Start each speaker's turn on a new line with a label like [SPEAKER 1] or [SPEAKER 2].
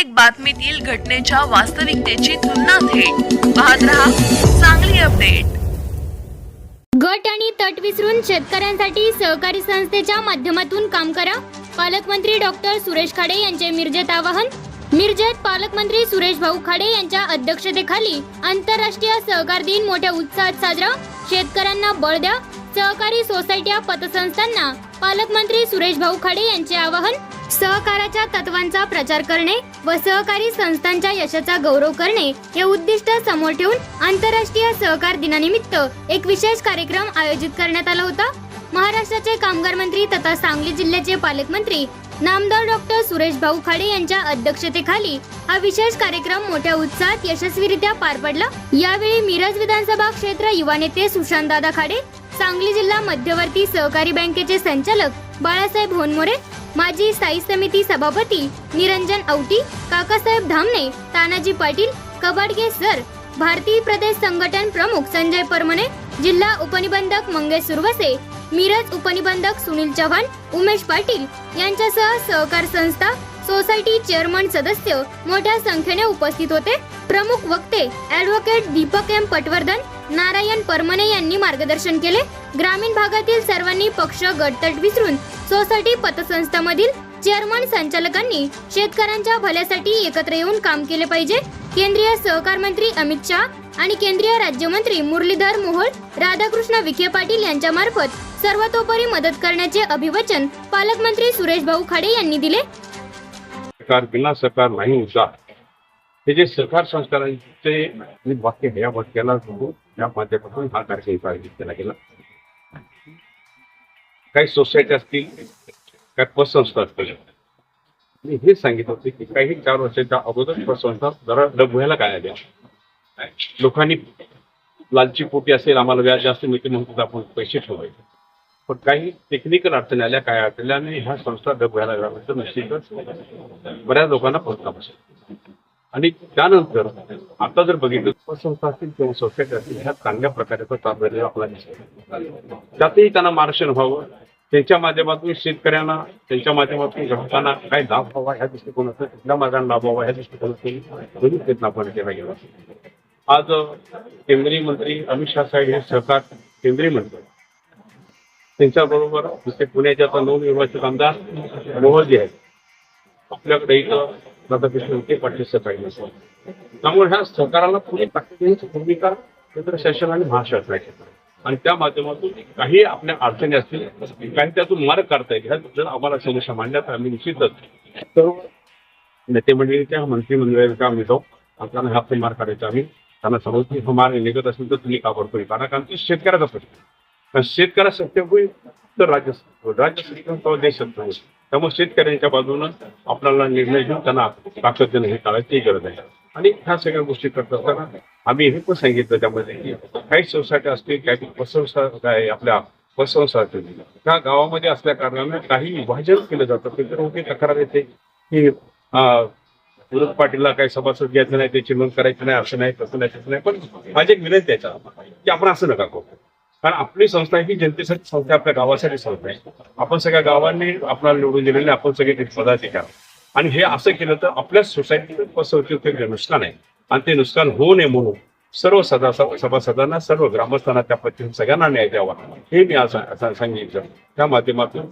[SPEAKER 1] प्रत्येक बातमीतील घटनेच्या वास्तविकतेची तुलना थेट. पाहत रहा चांगली अपडेट
[SPEAKER 2] गट आणि तट विसरून शेतकऱ्यांसाठी सहकारी संस्थेच्या माध्यमातून काम करा. पालकमंत्री डॉक्टर सुरेश खाडे यांचे मिरजेत आवाहन. मिरजेत पालकमंत्री सुरेश भाऊ खाडे यांच्या अध्यक्षतेखाली आंतरराष्ट्रीय सहकार दिन मोठ्या उत्साहात साजरा. शेतकऱ्यांना बळ द्या. सहकारी सोसायट्या पतसंस्थांना पालकमंत्री सुरेश भाऊ खाडे यांचे आवाहन. सहकाराच्या तत्वांचा प्रचार करणे व सहकारी संस्थांच्या यशाचा गौरव करणे हे उद्दिष्ट समोर ठेवून आंतरराष्ट्रीय सहकार दिनानिमित्त एक विशेष कार्यक्रम आयोजित करण्यात आला होता. महाराष्ट्राचे कामगार मंत्री तथा सांगली जिल्ह्याचे पालकमंत्री नामदार डॉक्टर सुरेश भाऊ खाडे यांच्या अध्यक्षतेखाली हा विशेष कार्यक्रम मोठ्या उत्साहात यशस्वीरित्या पार पडला. यावेळी मिरज विधानसभा क्षेत्र युवा नेते सुशांत दादा खाडे सांगली जिल्हा मध्यवर्ती सहकारी बँकेचे संचालक बाळासाहेब होनमोरे माजी स्थायी समिती सभापती निरंजन औटी काकासाहेब धामणे तानाजी पाटील कबाडगे सर भारतीय प्रदेश संघटन प्रमुख संजय परमणे जिल्हा उपनिबंधक मंगेश सुरवसे मिरज उपनिबंधक सुनील चव्हाण उमेश पाटील यांच्यासह सहकार संस्था सोसायटी चेअरमन सदस्य मोठ्या संख्येने उपस्थित होते. प्रमुख वक्ते ऍडव्होकेट दीपक एम पटवर्धन नारायण परमने यांनी मार्गदर्शन केले. ग्रामीण भागातील सर्वांनी पक्ष गटतट विसरून सोसायटी पतसंस्थामधील चेअरमन संचालकांनी शेतकऱ्यांच्या भल्यासाठी एकत्र येऊन काम केले पाहिजे. केंद्रीय सहकार मंत्री अमित शहा आणि केंद्रीय राज्यमंत्री मुरलीधर मोहोळ राधाकृष्ण विखे पाटील यांच्या मार्फत सर्वतोपरी मदत करण्याचे अभिवचन पालकमंत्री सुरेश भाऊ खाडे यांनी दिले.
[SPEAKER 3] सरकार बिना सरकार नाही उचा हे जे सरकार संस्कारांचे वाक्य या वाक्याला या माध्यमातून हा कार्यक्रम आयोजित केला गेला. काही सोसायटी असतील काही पतसंस्था असतील. मी हे सांगितलं होते की काही चार वर्षाच्या अगोदर पतसंस्था जरा डबव्याला काय आल्या लोकांनी लालची पोटी असेल आम्हाला व्याज जास्त मिळते म्हणून आपण पैसे ठेवायचे. पण काही टेक्निकल अडचणी आल्या काय अडचणी आणि ह्या संस्था डब व्हायला लागल्यानंतर म्हणजे निश्चितच बऱ्याच लोकांना फटका बसेल आणि त्यानंतर आता जर बघितलं पतसंस्था असतील किंवा सोसायटी असतील ह्या चांगल्या प्रकारे चाललेलं आपल्याला दिसतो त्यातही त्यांना मार्गदर्शन व्हावं. त्यांच्या माध्यमातून शेतकऱ्यांना त्यांच्या माध्यमातून ग्राहकांना काय लाभ व्हावा ह्या दृष्टिकोनातून कुठल्या मार्गाने लाभ व्हावा ह्या दृष्टिकोनातून प्रयत्न आपण केला गेला. आज केंद्रीय मंत्री अमित शहा साहेब हे सहकार केंद्रीय मंत्री त्यांच्याबरोबर जसे पुण्याचे आता नवनिर्वाचित आमदार मोहजी आहेत. आपल्याकडे इथं राधाकृष्ण विखे पाटील सकाळी नसतात त्यामुळे ह्या सहकाराला पुणे ताकदीची भूमिका केंद्र शासन आणि महाशासनाची आणि त्या माध्यमातून काही आपल्या अडचणी असतील काही त्यातून मार्ग काढता येईल ह्या जर आम्हाला समस्या मांडल्या तर आम्ही निश्चितच सर्व नेते मंडळीच्या मंत्रिमंडळाचा आम्ही जाऊ. आपल्याला ह्या मार्ग काढायचा आम्ही त्यांना समजतो हा हो, मार्ग निघत असेल तर तुम्ही का करतोय कारण कारण ते शेतकऱ्याचा प्रश्न कारण शेतकऱ्या सत्य होईल तर राज्य राज्य सत्य देश सत्य होईल. त्यामुळे शेतकऱ्यांच्या बाजूनं आपल्याला निर्णय घेऊन त्यांना ताकदीनं हे काढायची गरज आहे. आणि ह्या सगळ्या गोष्टी करत असताना आम्ही हे पण सांगितलं त्यामध्ये की काही सोसायटी असतील काही पतसंस्था काय आपल्या पतसंस्था असतील त्या गावामध्ये असल्या कारणानं काही विभाजन केलं जातं. तर मोठी तक्रार येते की विरोध पाटीलला काही सभासद घ्यायचं नाही त्याची नोंद करायची नाही असं नाही तसं नाही तसं नाही. पण माझी एक विनंती आहे की आपण असं नका करू. कारण आपली संस्था ही जनतेसाठी संस्था आपल्या गावासाठी संस्था आहे. आपण सगळ्या गावांनी आपल्याला निवडून दिलेले आपण सगळे ते पदाधिकार आणि हे असं केलं तर आपल्या सोसायटीचं नुकसान आहे. आणि ते नुकसान होऊ नये म्हणून सर्व सदा सभासदांना सर्व ग्रामस्थांना त्या पद्धतीने सगळ्यांना न्याय द्यावा. हे मी आज सांगितलं. त्या माध्यमातून